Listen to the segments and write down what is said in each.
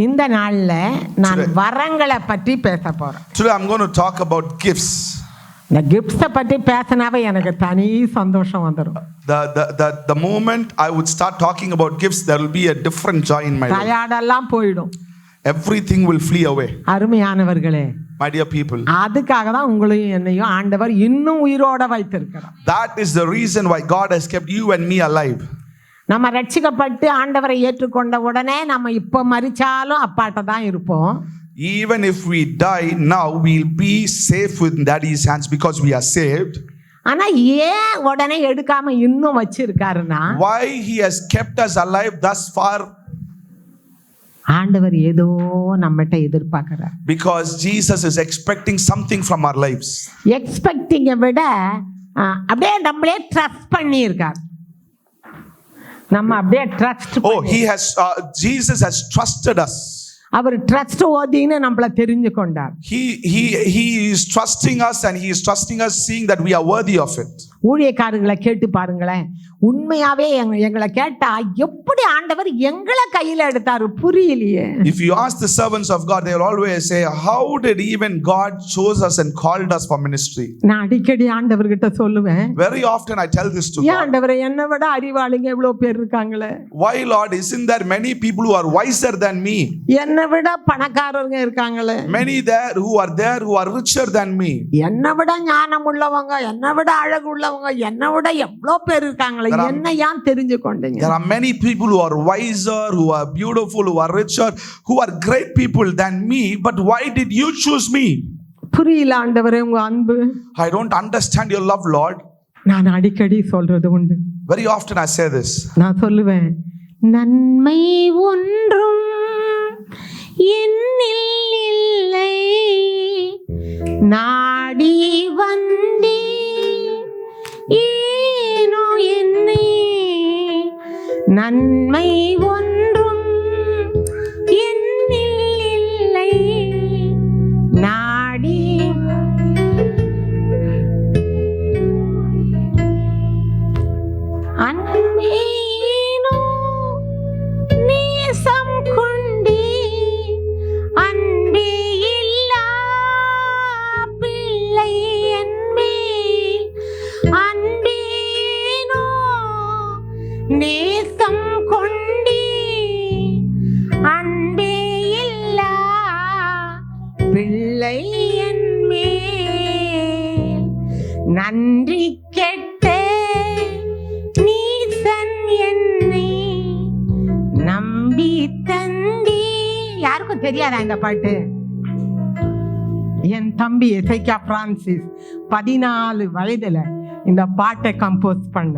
இந்த நாள்ல நான். வரங்களை பற்றி பேச போறேன் Today I'm going to talk about gifts. இந்த கிஃப்ட்ஸை பற்றி பேசினாவே எனக்கு தனி சந்தோஷம் வந்துடும் The, the, the, the moment I would start talking about gifts, there will be a different joy in my life. டயர்டெல்லாம் போயிடும் Everything will flee away. அருமையானவர்களே My dear people, அதுக்காக தான் உங்களையும் என்னையும் ஆண்டவர் இன்னும் உயிரோட வைத்திருக்கிறார் that is the reason why God has kept you and me alive. நம்ம ரட்சிக்கப்பட்டு ஆண்டவரை ஏற்றுக்கொண்ட உடனே நம்ம இப்போ மறிச்சாலும் அப்பாட்ட தான் இருப்போம் Even if we die now, we'll be safe with Daddy's hands because we are saved. ஆனா ஏன் உடனே எடுக்காம இன்னும் வச்சிருக்காருன்னா Why He has kept us alive thus far? ஆண்டவர் ஏதோ நம்மகிட்ட எதிர்பார்க்கிறார் Because Jesus is expecting something from our lives. எக்ஸ்பெக்டிங்கை விட அப்படியே நம்மளே ட்ரஸ்ட் பண்ணியிருக்கார் நம்ம அப்படியே trust Oh, He has, uh, Jesus has trusted us. அவர் ட்ரஸ்ட் ஓதின்னு நம்மள தெரிஞ்சு கொண்டார் He, he, he is trusting us and He is trusting us, seeing that we are worthy of it. ஊழியக்காரங்களை கேட்டு பாருங்களேன் உண்மையாவே எங்க எங்களை கேட்டா எப்படி ஆண்டவர் எங்களை கையில எடுத்தாரு புரியலையே If you ask the servants of God, they will always say, How did even God chose us and called us for ministry? நான் அடிக்கடி ஆண்டவர்கிட்ட சொல்லுவேன் Very often I tell this to God. ஆண்டவரை என்னை விட அறிவாளிங்க எவ்வளவு பேர் இருக்காங்களே Why, Lord, isn't there many people who are wiser than me? என்னை விட பணக்காரங்க இருக்காங்களே Many there who are there who are richer than me. என்னை விட ஞானம் உள்ளவங்க என்னை விட அழகு உள்ளவங்க என்னை விட எவ்வளோ பேர் இருக்காங்களே என்ன ஏன் தெரிஞ்சு கொண்டீங்க There are many people who are wiser, who are beautiful, who are richer, who are great people than me. But why did you choose me? புரியல ஆண்டவரே உங்க அன்பு I don't understand your love, Lord. நான் அடிக்கடி சொல்றது உண்டு Very often I say this. நான் சொல்லுவேன் நன்மை ஒன்றும் என்னில் இல்லை நாடி வந்தே ஏனோ பிள்ளை என்மேல் நன்றி கெட்ட நீசன் என்னை நம்பி தந்தி. யாருக்கும் தெரியாதா இந்த பாட்டு? என் தம்பி எசைக்கா பிரான்சிஸ் பதினாலு வயதுல இந்த பாட்டை கம்போஸ் பண்ண.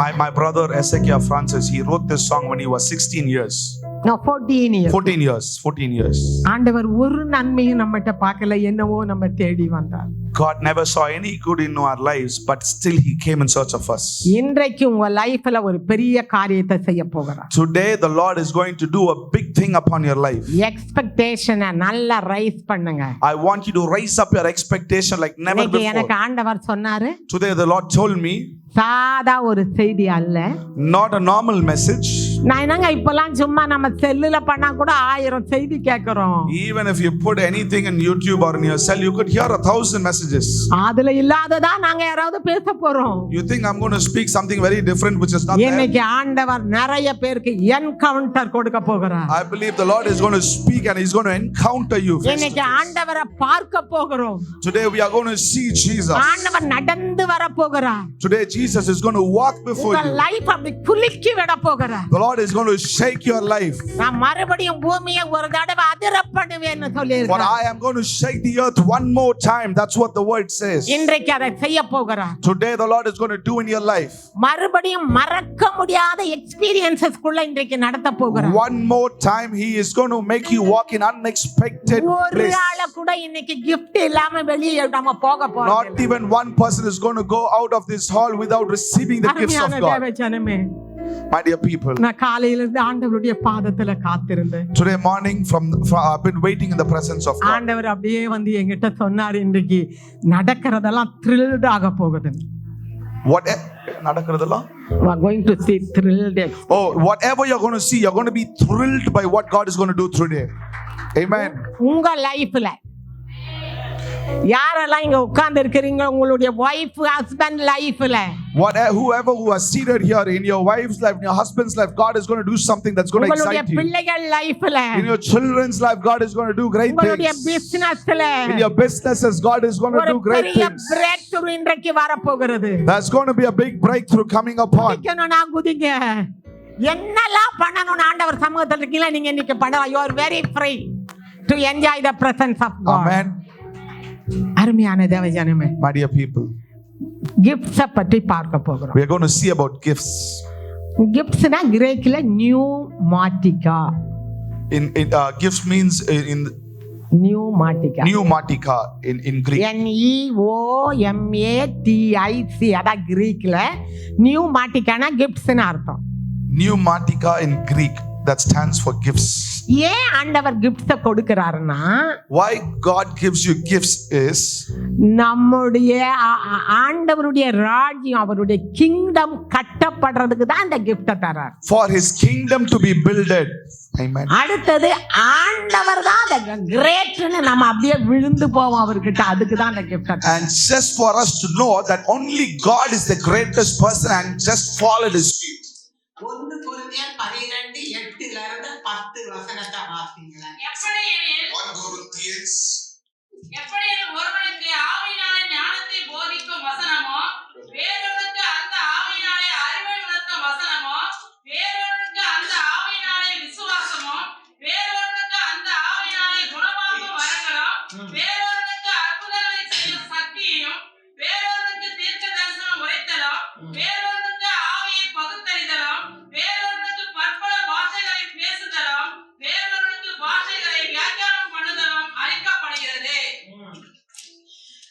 My, my brother Ezekiel Francis, he wrote this song when he was 16 years. Fourteen years 14 years. 14 years. ஆண்டவர் ஒரு நன்மையும் நம்மகிட்ட பார்க்கல என்னவோ நம்ம தேடி வந்தார் God never saw any good in our lives, but still He came in search of us. இன்றைக்கு உங்க லைஃப்ல ஒரு பெரிய காரியத்தை செய்ய போகிறார் Today, the Lord is going to do a big thing upon your life. எக்ஸ்பெக்டேஷனை நல்லா ரைஸ் பண்ணுங்க I want you to raise up your expectation like never இன்னைக்கு எனக்கு before. ஆண்டவர் சொன்னாரு Today, the Lord told me, சாதா ஒரு செய்தி அல்ல not a normal message. நான் என்னங்க இப்பெல்லாம் சும்மா நம்ம செல்லுல பண்ணா கூட ஆயிரம் செய்தி கேட்கிறோம் Even if you put anything in YouTube or in your cell, you could hear a thousand messages. அதுல இல்லாததா நாங்க யாராவது பேச போறோம் You think I'm going to speak something very different, which is not there? இன்னைக்கு ஆண்டவர் நிறைய பேருக்கு என்கவுண்டர் கொடுக்க போகிறார் I believe the Lord is going to speak and He's going to encounter you. face to இன்னைக்கு. ஆண்டவரை பார்க்க போகிறோம் Today, we are going to see Jesus. ஆண்டவர் நடந்து வர போகிறார் Today, Jesus is going to walk before உங்க you. லைஃப் அப்படி குலுக்கி விட போகிறார் The Lord is going to shake your life. நான் மறுபடியும் பூமியை ஒரு தடவை அதிரப்படுவேன்னு For சொல்லியிருக்கேன் I am going to shake the earth one more time. That's what the word says. இன்றைக்கு அதை செய்ய போகிறார் Today, the Lord is going to do in your life. மறுபடியும் மறக்க முடியாத எக்ஸ்பீரியன்சஸ்க்குள்ள இன்றைக்கு நடத்த போகிறார் One more time, He is going to make you walk in unexpected ஒரு place. ஆள கூட இன்னைக்கு gift இல்லாம வெளியே நம்ம போக போறோம் Not even one person is going to go out of this hall without receiving the gifts of அருமையான God. My dear people, நான் காலையில இருந்து ஆண்டவருடைய பாதத்துல காத்திருந்தேன் today morning, from, from I've been waiting in the presence of God. ஆண்டவர் அப்படியே வந்து என்கிட்ட சொன்னார் இன்றைக்கு நடக்கிறதெல்லாம் த்ரில்ட் ஆக போகுது What நடக்கிறதெல்லாம் You are going to see thrilled Oh, whatever you're going to see, you're going to be thrilled by what God is going to do today. Amen. உங்க லைஃப்ல யாரெல்லாம் இங்க உட்கார்ந்து இருக்கிறீங்க உங்களுடைய ஒய்ஃப் ஹஸ்பண்ட் லைஃப்ல What, whoever who are seated here in your wife's life, in your husband's life, God is going to do something that's going to உங்களுடைய excite you. பிள்ளைகள் லைஃப்ல In your children's life, God is going to do great உங்களுடைய things. பிசினஸ்ல In your businesses, God is going to ஒரு do great பெரிய things. Break through இன்றைக்கு வரப்போகிறது There's going to be a big breakthrough coming upon. குதிக்கணும்னா குதிங்க என்னெல்லாம் பண்ணணும்னு ஆண்டவர் சமூகத்தில் இருக்கீங்களா நீங்க இன்னைக்கு பண்ணலாம் you are very free to enjoy the presence of God Amen. அருமையான தேவஜனமே My dear people, கிஃப்ட்ஸை பற்றி பார்க்க போகிறோம் we are going to see about gifts. கிஃப்ட்ஸ்னா கிரேக்கில் நியூ மாட்டிகா In, in uh, gifts means in, in new மாட்டிகா new matika in, in Greek. N E O M A T I C அதான் கிரீக்ல new மாட்டிக்கானா கிஃப்ட்ஸ்னு அர்த்தம் New matika in Greek that stands for gifts. ஏன் ஆண்டவர் கிஃப்ட்ஸை கொடுக்கிறாருன்னா Why God gives you gifts is நம்முடைய ஆண்டவருடைய ராஜ்யம் அவருடைய கிங்டம் கட்டப்படுறதுக்கு தான் இந்த கிஃப்டை தரார் for his kingdom to be builded. Amen. அடுத்தது ஆண்டவர் தான் அந்த கிரேட்னு நம்ம அப்படியே விழுந்து போவோம் அவர்கிட்ட அதுக்கு தான் அந்த gift And just for us to know that only God is the greatest person and just fall at his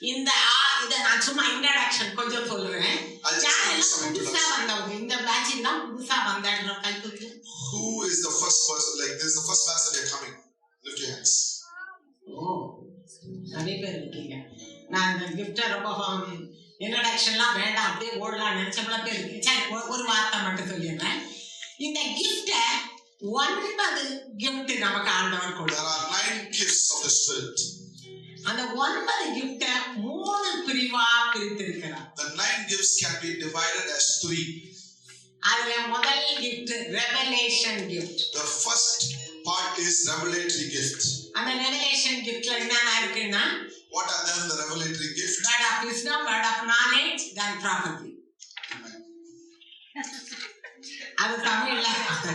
இந்த இத நான் சும்மா இன்ட்ரடக்ஷன் கொஞ்சம் சொல்றேன் புதுசா. வந்தவங்க இந்த பேட்சில் தான் புதுசா வந்தாங்க கைத்துக்கு Who is the first person? Like, this is the first class that they're coming. Lift your hands. ஓ நிறைய பேர் இருக்கீங்க நான் இந்த கிஃப்டை ரொம்ப இன்ட்ரடக்ஷன்லாம் வேண்டாம் அப்படியே ஓடலாம் நினைச்சவங்கள பேர் இருக்கு சரி ஒரு- ஒரு வார்த்தை மட்டும் சொல்லிடுறேன் இந்த கிஃப்டை ஒன்பது கிஃப்ட் நமக்கு கொடுத்தார் are nine gifts of the Spirit. அந்த ஒன்பது கிஃப்டை மூணு பிரிவா பிரித்திருக்கிறார் The nine gifts can be divided as three. அதுல முதல் gift revelation gift The first part is revelatory gift. அந்த ரெவலேஷன் கிஃப்ட்ல என்னென்ன இருக்குன்னா What are them? The revelatory gift. Of wisdom word of knowledge then prophecy Amen. அது தமிழ்ல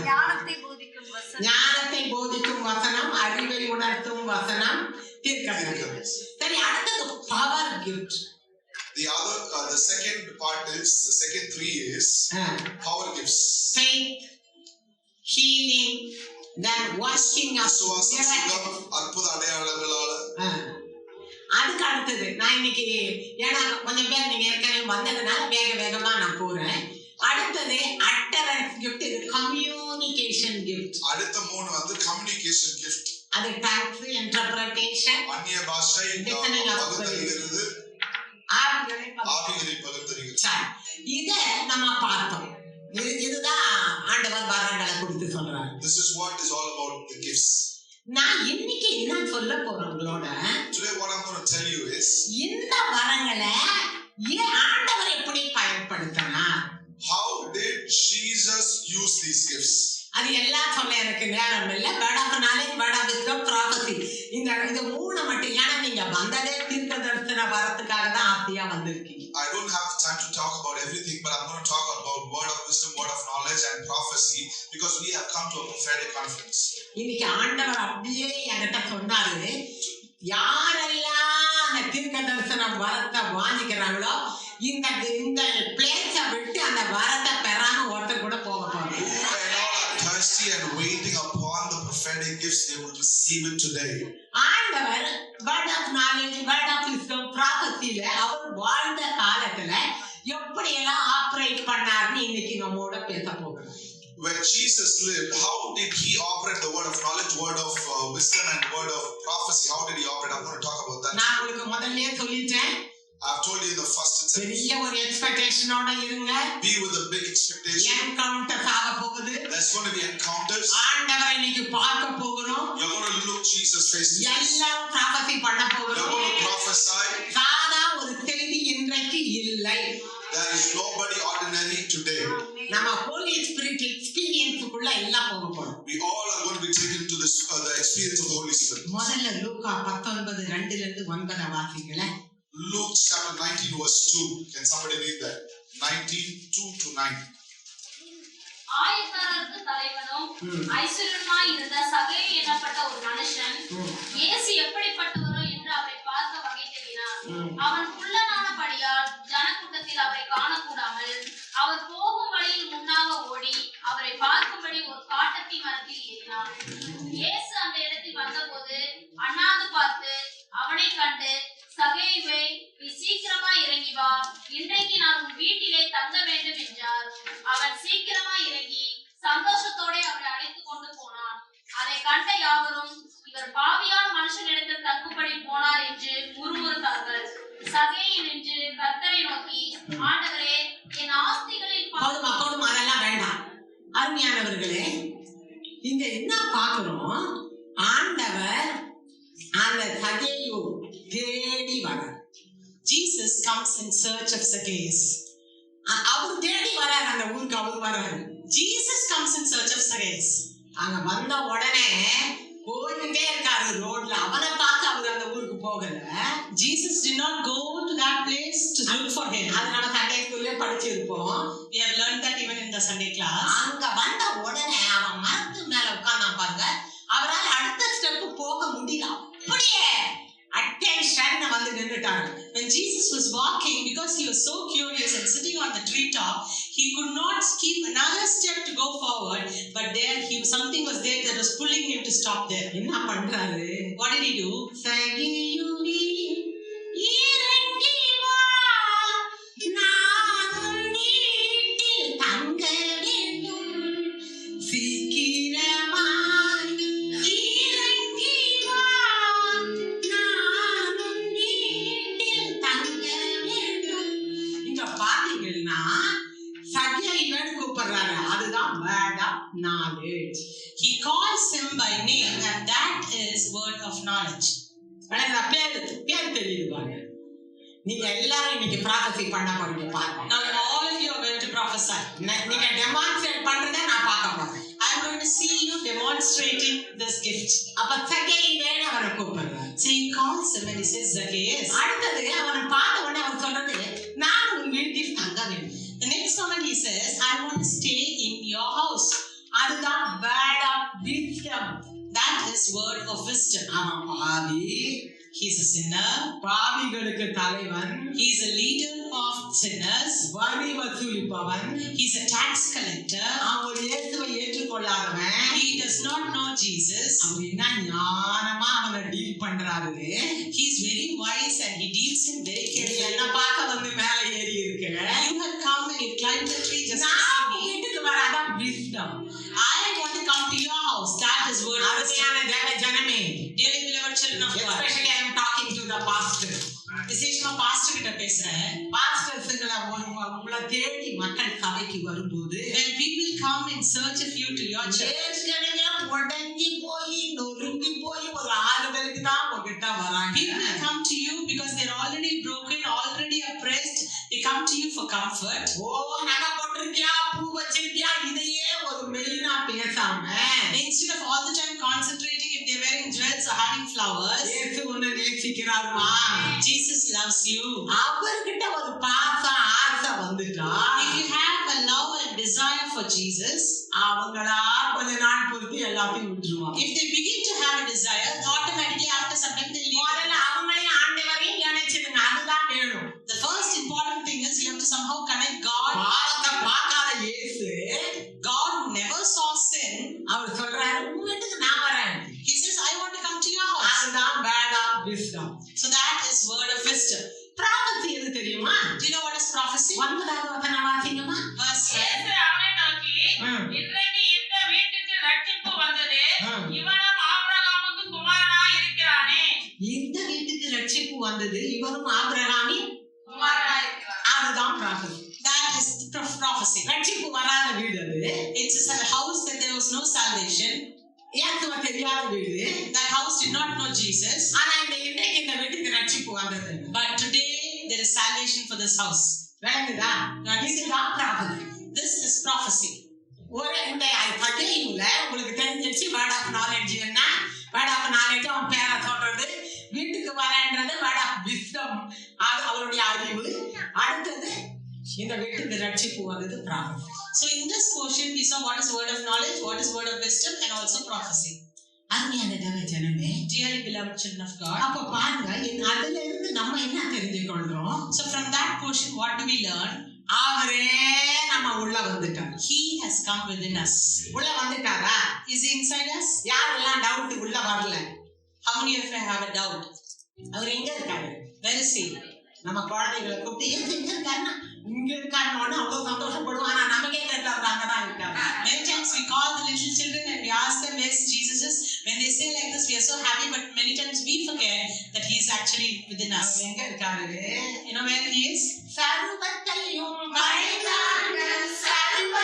ஞானத்தை போதிக்கும் ஞானத்தை போதிக்கும் வசனம் அறிவை உணர்த்தும் வசனம் தீர்க்கதரிசனம். சரி அடுத்தது power gift The other, uh, the second part is the second three is power gifts. Then washing of விசுவாசம் சுகம் அற்புத அடையாளங்களால. அதுக்கு அடுத்தது நான் இன்னைக்கு ஏன்னா கொஞ்சம் பேர் நீங்க ஏற்கனவே வந்ததுனால வேக வேகமா நான் போறேன். அடுத்தது அட்டரன்ஸ் கிஃப்ட் இது கம்யூனிகேஷன் கிஃப்ட் அடுத்த மூணு வந்து கம்யூனிகேஷன் கிஃப்ட் அது டாக்ஸ் இன்டர்பிரேஷன் அந்நிய பாஷை பகுத்தறிகிறது? ஆவிகளை. ஆவிகளை பகுத்தறிகிறது. சரி. இத நம்ம பார்த்தோம். இது இதுதான் ஆண்டவர் வரங்களை கொடுத்து சொல்றாரு. This is what is all about the gifts. நான் இன்னைக்கு என்ன சொல்ல போறேன் உங்களோட? Today, what I'm going to tell you is இந்த வரங்களை ஏன் ஆண்டவர் எப்படி பயன்படுத்தினார்? How did Jesus use these gifts? அது எல்லாம் சொல்ல எனக்கு நேரம் இல்லை word of knowledge word of wisdom prophecy இந்த இது மூணு மட்டும் ஏன்னா நீங்க வந்ததே தீர்க்க தரிசன வரத்துக்காக தான் ஆசையா வந்திருக்கீங்க I don't have time to talk about everything, but I'm going to talk about word of wisdom, word of knowledge, and prophecy because we have come to a prophetic conference. இன்னைக்கு ஆண்டவர் அப்படியே என்கிட்ட சொன்னாரு யாரெல்லாம் அந்த தீர்க்க தரிசனம் வரத்தை வாங்கிக்கிறாங்களோ இந்த இந்த பிளேஸ விட்டு அந்த வரத்தை பெறாம ஒருத்தர் கூட போக are thirsty and waiting upon the prophetic gifts, they will receive it today. ஆண்டவர் word of knowledge word of wisdom ப்ராபசில அவர் வாழ்ந்த காலத்துல எப்படி எல்லாம் ஆப்ரேட் பண்ணாருன்னு இன்னைக்கு நம்மோட பேச போகிறோம் When Jesus lived, how did he operate the word of knowledge, word of uh, wisdom, and word of prophecy? How did he operate? I'm going to talk about that. நான் உங்களுக்கு முதல்லயே சொல்லிட்டேன் I've told you in the first itself, பெரிய ஒரு எக்ஸ்பெக்டேஷனோட இருங்க be with a big expectation. Encounter ஆக போகுது There's going to be encounters. ஆண்டவரை இன்னைக்கு பார்க்க போகிறோம் You're going to look Jesus face to face. எல்லாம் ப்ராபத்தி பண்ண You're போகிறோம் going to prophesy. சாதா ஒரு செய்தி இன்றைக்கு இல்லை There is nobody ordinary today. நம்ம ஹோலி ஸ்பிரிட் எக்ஸ்பீரியன்ஸுக்குள்ள எல்லாம் போக போறோம் We all are going to be taken to this uh, the experience of the Holy Spirit. முதல்ல லூக்கா பத்தொன்பது ரெண்டுல இருந்து ஒன்பதை வாசிக்கல Luke chapter 19, verse 2. Can somebody read that? 19, 2 to 9. ஆயக்காரருக்கு தலைவனும் ம். ஐஸ்வர்யமாய் இருந்த சகேயு எனப்பட்ட ஒரு மனுஷன் ம். இயேசு எப்படிப்பட்டவரோ என்று அவரை பார்க்க வகை தேடினான் ம். அவன் குள்ளனானபடியால் ஜனக்கூட்டத்தில் அவரை காணக்கூடாமல் அவர் போகும் வழியில் முன்னாக ஓடி அவரை பார்க்கும்படி ஒரு காட்டத்தி மரத்தில் ஏறினான் இயேசு அந்த இடத்தில் வந்தபோது அண்ணாந்து பார்த்து அவனை கண்டு சகேயுவே நீ சீக்கிரமா இறங்கி வா இன்றைக்கு நான் உன் வீட்டிலே தங்க வேண்டும் என்றார் அவன் சீக்கிரமா இறங்கி சந்தோஷத்தோட அவரை அழைத்துக் கொண்டு போனான் அதை கண்ட யாவரும் இவர் பாவியான மனுஷனிடத்தில் தங்குபடி போனார் என்று முறுமுறுத்தார்கள் சகேயு நின்று கர்த்தரை நோக்கி ஆண்டவரே என் ஆஸ்திகளில் பாதி போதுமா போதுமா அதெல்லாம் வேண்டாம் அருமையானவர்களே இங்க என்ன பார்க்கிறோம் ஆண்டவர் அந்த சகேயு தேடி வரார் Jesus comes in search of Zacchaeus. அவர் தேடி வரார் அந்த ஊருக்கு அவர் வராரு Jesus comes in search of Zacchaeus. அங்க வந்த உடனே போயிட்டே இருக்காரு ரோட்ல அவனை பார்த்து அவர் அந்த ஊருக்கு போகல Jesus did not go to that place to look for him. அது நம்ம சண்டே ஸ்கூல்ல படிச்சிருப்போம் We have learned that even in the Sunday class. அங்க வந்த உடனே அவன் மரத்து மேல உட்கார்ந்தான் பாருங்க அவரால் அடுத்த ஸ்டெப் போக முடியல அப்படியே அட்டென்ஷன் வந்து நின்றுட்டாங்க When Jesus was walking, because he was so curious and sitting on the treetop, he could not keep another step to go forward, but there he something was there that was pulling him to stop there. என்ன பண்றாரு What did he do? சகியுவி நீங்க எல்லாரும் இன்னைக்கு ப்ராசஸி பண்ண போறீங்க பாருங்க Now all of you are going to prophesy. ந- நீங்க டெமான்ஸ்ட்ரேட் பண்றதை நான் பார்க்க போறேன் I'm going to see you demonstrating this gift. அப்ப சகை வேணும் அவரை கூப்பிடுறாரு So he calls him and he says, Zacchaeus. அடுத்தது அவனை பார்த்த உடனே அவர் சொல்றது நான் உன் வீட்டில் தங்க வேண்டும் The next moment he says, I want to stay in your house. அதுதான் word of wisdom That is word of wisdom. அவன் பாவி He's a sinner. பாவிகளுக்கு தலைவன் He's a leader of sinners. வரி வசூலிப்பவன் He's a tax collector. அவன் இயேசுவை ஏற்றுக்கொள்ளாதவன் He does not know Jesus. அவர் என்ன ஞானமா அவனை டீல் பண்றாரு He's very wise and he deals him very carefully. என்ன பார்க்க வந்து மேல ஏறி இருக்க You have come and you climbed the tree just நான். வீட்டுக்கு வராதான் wisdom. I want to come to your house. That is word. அருமையான ஜனமே Dearly beloved children of God. especially I am talking to the pastor. விசேஷமா pastor கிட்ட பேசுறேன் பாஸ்டர்ஸுங்களை உங்களை தேடி மக்கள் சபைக்கு வரும்போது when people come in search of you to your church ஏற்கனவே உடஞ்சி போய் நொறுங்கி போய் ஒரு ஆறு பேருக்கு தான் உங்ககிட்ட வராங்க people come to you because they're already broken already oppressed they come to you for comfort ஓ நகை போட்டிருக்கியா பூ வச்சிருக்கியா இதையே ஒரு மெயினா பேசாம instead of all the time concentrating if they're wearing jewels or having flowers இயேசு உன்னை நேசிக்கிறாருமா jesus loves you அவர்கிட்ட ஒரு பாசம் ஆசை வந்துட்டா if you have a love and desire for jesus அவங்களா கொஞ்ச நாள் பொறுத்து எல்லாத்தையும் விட்டுருவாங்க if they begin to have a desire automatically a house that there was no salvation. தெரியாத வீடு That house did not know Jesus. ஆனா இந்த இன்னைக்கு இந்த வீட்டுக்கு ரட்சிப்பு வந்தது But today there is salvation for this house. விளங்குதா இதுதான் ப்ராப்ளம் This is prophecy. ஒரு இந்த பகையில உங்களுக்கு தெரிஞ்சிருச்சு வேர்ட் ஆஃப் நாலேஜ் என்ன? வேர்ட் ஆஃப் நாலேஜ் அவன் பேரை சொல்றது. வீட்டுக்கு வரேன்றது வேர்ட் ஆஃப் விஸ்டம் அது அவருடைய அறிவு. அடுத்தது இந்த வீட்டுக்கு ரட்சிப்பு வந்தது problem So in this portion we saw what is word of knowledge, what is word of wisdom, and also prophecy. அருமையான தேவ ஜனமே Dearly beloved children of God. அப்ப பாருங்க அதுல இருந்து நம்ம என்ன தெரிஞ்சு கொள்றோம் So from that portion, what do we learn? அவரே நம்ம உள்ள வந்துட்டார் He has come within us. உள்ள வந்துட்டாரா Is he inside us? யாரெல்லாம் டவுட் உள்ள வரல How many of you have a doubt? அவர் எங்க இருக்காரு Where is he? நம்ம குழந்தைகளை கூப்பிட்டு எங்க இருக்காருன்னா இங்க இருக்காருன்னு அவ்வளவு சந்தோஷப்படுவோம் ஆனா நமக்கே தெரியல அவர் அங்கதான் இருக்காரு Many times we call the little children and we ask them where Jesus is. When they say like this, we are so happy, but many times we forget that he is actually within us. எங்க இருக்காரு You know where he is? சர்வத்தையும் படைத்தாண்ட சர்வ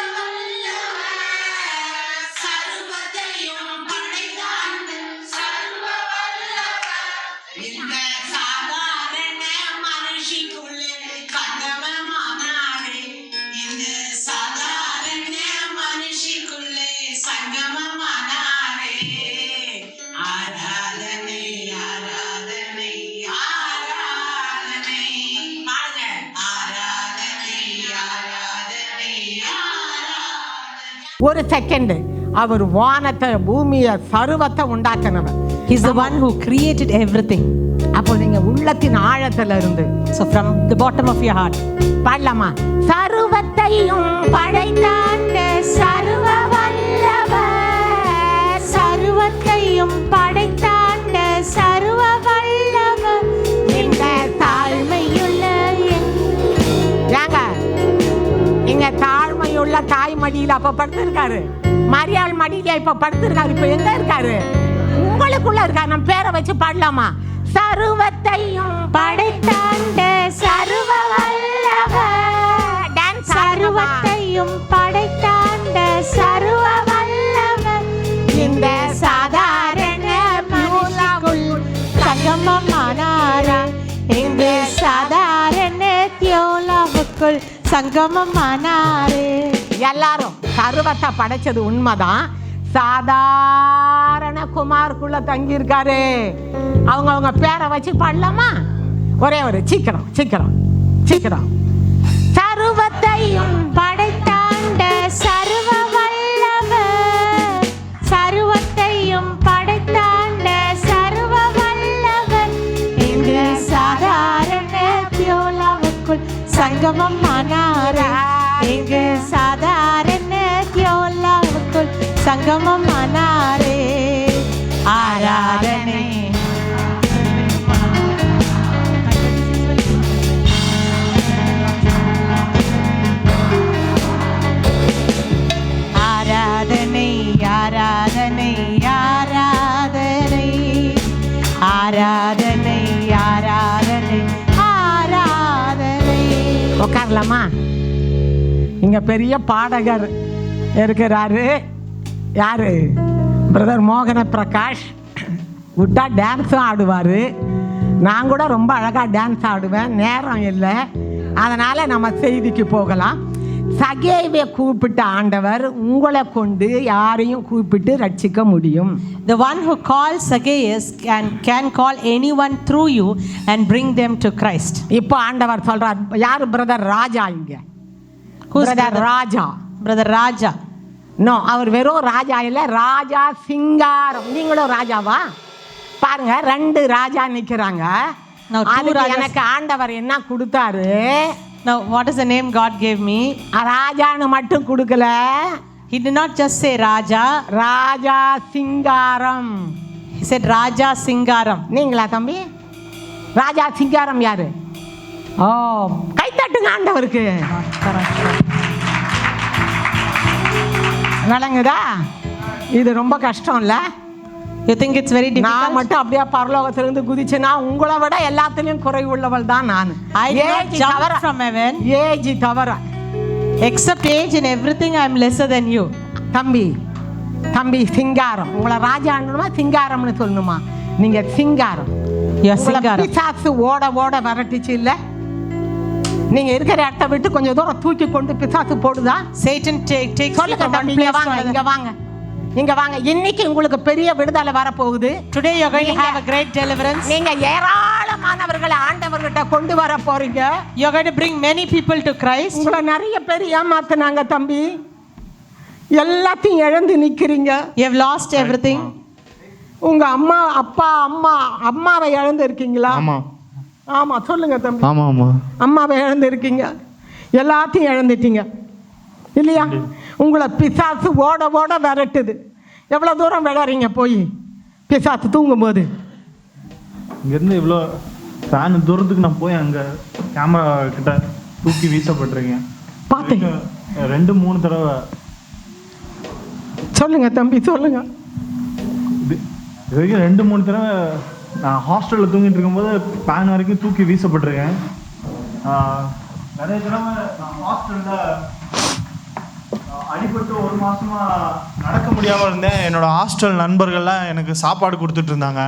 ஒரு second அவர் வானத்தை பூமியை சருவத்தை உண்டாக்கினவர். He's the one who created everything. அப்போ நீங்க உள்ளத்தின் ஆழத்துல இருந்து So, from the bottom of your heart, பாடலாமா சருவத்தையும் படைத்தாண்ட சர்வ வல்லவர். சர்வத்தையும் படைத்தாண்ட மடியில் அப்ப படுத்திருக்காரு. மரியாள் மடியில இப்ப படுத்திருக்காரு. இப்போ எங்கே இருக்காரு? உங்களுக்குள்ள இருக்காரு. நம்ம பேரை வச்சு பாடலாமா? சருவத்தையும் படைத்தாண்ட சருவ வல்லவ டான்ஸ் படைத்தாண்ட சருவ வல்லவர் இந்த சாதாரண மனுஷக்குள் சங்கமமானாரா? இந்த சாதாரண தியோலாவுக்குள் சங்கமமானாரே. எல்லாரும் சர்வத்தை படைச்சது உண்மைதான். சாதாரண குமாருக்குள்ள தங்கி இருக்காரு அவங்க அவங்க பேரை வச்சு பாடலாமா ஒரே ஒரு சீக்கிரம் சீக்கிரம் சீக்கிரம். சர்வத்தையும் படைத்தாண்ட சர்வ வல்லவர் சருவத்தையும் படைத்தாண்ட சருவ வல்லவன் இங்கு சாதாரண தியோலாவுக்குள் சங்கமம் ஆனாரா? இங்கு சாதாரண தியோலாவுக்குள் சங்கமம் ஆனாரே. ஆராதனை. ஆராதனை ஆராதனை ஆராதனை. ஆராதனை ஆராதனை ஆராதனை. உட்காரலாமா இங்க பெரிய பாடகர் இருக்கிறாரு. யாரு? பிரதர் மோகன பிரகாஷ். விட்டா டான்ஸும் ஆடுவார். நான் கூட ரொம்ப அழகாக டான்ஸ் ஆடுவேன். நேரம் இல்லை. அதனால் நம்ம செய்திக்கு போகலாம். சகேவை கூப்பிட்ட ஆண்டவர் உங்களை கொண்டு யாரையும் கூப்பிட்டு ரட்சிக்க முடியும். The one who calls Zacchaeus can, can call anyone through you and bring them to Christ. இப்போ ஆண்டவர் சொல்றார் யாரு பிரதர் ராஜா இங்க. Brother brother? Raja Brother Raja. No அவர் வெறும் ராஜா இல்ல ராஜா சிங்காரம். நீங்களும் ராஜாவா? பாருங்க ரெண்டு ராஜா rajas- எனக்கு ஆண்டவர் என்ன கொடுத்தாரு? What is the name God gave me? ராஜான்னு மட்டும் கொடுக்கல. He did not just say Raja, Raja Singaram. He said Raja Singaram. நீங்களா தம்பி? ராஜா சிங்காரம் யாரு? ஓ கை தட்டுங்க ஆண்டவருக்கு. விளங்குதா? இது ரொம்ப கஷ்டம் இல்ல You think it's very நான்? மட்டும் அப்படியே பரலோகத்திலிருந்து குதிச்சேன்னா உங்களை விட எல்லாத்துலயும் குறை உள்ளவள் தான் நான். ஏஜ் தவிர Except age and everything, I am lesser than you. தம்பி தம்பி சிங்காரம். உங்களை ராஜாண்டணுமா சிங்காரம்னு சொல்லணுமா? நீங்க சிங்காரம். பிசாசு ஓட ஓட விரட்டுச்சு இல்ல? நீங்க இருக்கிற இடத்த விட்டு கொஞ்சம் தூரம் தூக்கி கொண்டு பிசாசு போடுதா? Satan take, takes you சொல்லுங்க தம்பி இங்க வாங்க. இங்க வாங்க. இங்க வாங்க. இன்னைக்கு உங்களுக்கு பெரிய விடுதலை வரப்போகுது. Today you are going to have a great deliverance. நீங்க ஏராளமானவர்களை ஆண்டவர்கிட்ட கொண்டு வர போறீங்க. You are going to bring many people to Christ. உங்களை நிறைய பேர் ஏமாத்துனாங்க தம்பி. எல்லாத்தையும் இழந்து நிக்கிறீங்க. You have lost everything. உங்க அம்மா அப்பா அம்மா அம்மாவை இழந்து இருக்கீங்களா ஆமா. ஆமா சொல்லுங்க தம்பி. ஆமா ஆமா. அம்மாவை இழந்து இருக்கீங்க எல்லாத்தையும் இழந்துட்டீங்க. இல்லையா? உங்களை பிசாசு ஓட ஓட விரட்டுது. எவ்வளோ தூரம் விளையாறீங்க போய்? பிசாசு தூங்கும்போது. இங்கேருந்து இவ்வளோ ஃபேன் தூரத்துக்கு நான் போய் அங்கே கேமரா கிட்ட தூக்கி வீசப்பட்டிருக்கேன். பார்த்தேன். ரெண்டு மூணு தடவை. சொல்லுங்க தம்பி சொல்லுங்க. இது ரெண்டு மூணு தடவை நான் ஹாஸ்டலில் தூங்கிட்டு இருக்கும்போது ஃபேன் வரைக்கும் தூக்கி வீசப்பட்டிருக்கேன். நிறைய தடவை நான் ஹாஸ்டலில் அடிபட்டு ஒரு மாசமா நடக்க முடியாமல் இருந்தேன். என்னோட ஹாஸ்டல் நண்பர்கள்லாம் எனக்கு சாப்பாடு கொடுத்துட்டு இருந்தாங்க.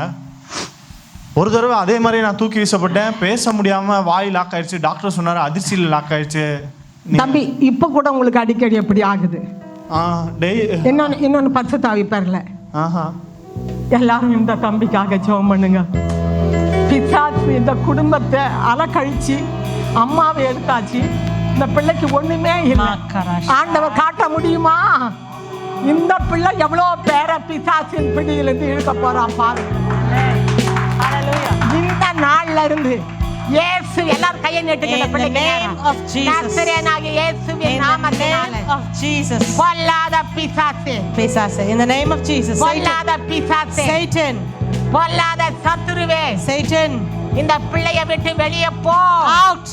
ஒரு தடவை அதே மாதிரி நான் தூக்கி வீசப்பட்டேன். பேச முடியாமல் வாய் லாக் ஆயிடுச்சு. டாக்டர் சொன்னார் அதிர்ச்சியில் லாக் ஆயிடுச்சு. தம்பி இப்போ கூட உங்களுக்கு அடிக்கடி எப்படி ஆகுது. ஆ டெய். இன்னொன்று இன்னொன்று பரிசு தாவி பெறல ஆஹா. எல்லாரும் இந்த தம்பிக்காக ஜெபம் பண்ணுங்க. பிசாசு இந்த குடும்பத்தை அலக்கழிச்சு அம்மாவை எடுத்தாச்சு. இந்த பிள்ளைக்கு ஒண்ணுமே இல்லை. ஆண்டவர் காட்ட முடியுமா? இந்த பிள்ளை எவ்வளோ பேரை பிசாசின் பிடியிலிருந்து இழுக்க போறான் பாரு. இந்த நாள்ல இருந்து இயேசு எல்லாரும் கையை நீட்டுங்க இந்த பிள்ளைக்கு name நேரா. of Jesus. நசரேயனாகிய இயேசுவின் நாமத்தினால of Jesus. பொல்லாத பிசாசு Pisase. In the name of Jesus. Satan. பொல்லாத பிசாசு Satan. பொல்லாத சத்துருவே Satan. இந்த பிள்ளைய விட்டு வெளியே போ Out.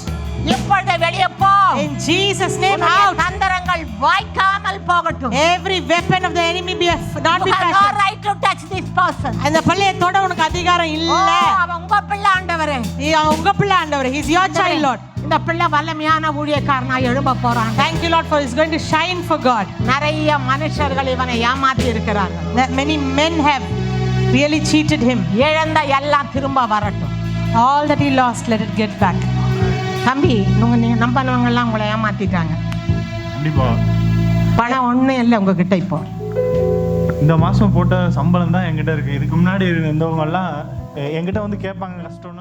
இப்பொழுது வெளியே போ In Jesus' name, out. தந்திரங்கள் வாய்க்காமல் போகட்டும் Every weapon of the enemy be not be You have no fashioned. right to touch this person. அந்த பள்ளியை தொட உனக்கு அதிகாரம் ஓ, இல்ல அவன் உங்க பிள்ளை ஆண்டவரே நீ அவன் உங்க பிள்ளை ஆண்டவர் ஹிஸ் யோர் சைல்ட் லார்ட் இந்த பிள்ளை வல்லமையான ஊழியக்காரனா எழும்ப போறான் Thank you, Lord, for He's going to shine for God. நிறைய மனுஷர்கள் இவனை ஏமாத்தி இருக்கிறார்கள் That many men have really cheated him. இழந்த எல்லாம் திரும்ப வரட்டும் All that he lost, let it get back. தம்பி உங்க நீங்க நம்பினவங்க எல்லாம் உங்களை ஏமாத்திட்டாங்க கண்டிப்பாக பணம் ஒண்ணும் இல்லை உங்ககிட்ட இப்போ. இந்த மாதம் போட்ட சம்பளம் தான் என்கிட்ட இருக்குது இதுக்கு முன்னாடி இருந்தவங்கெல்லாம் எ- என்கிட்ட வந்து கேட்பாங்க கஷ்டம்னா.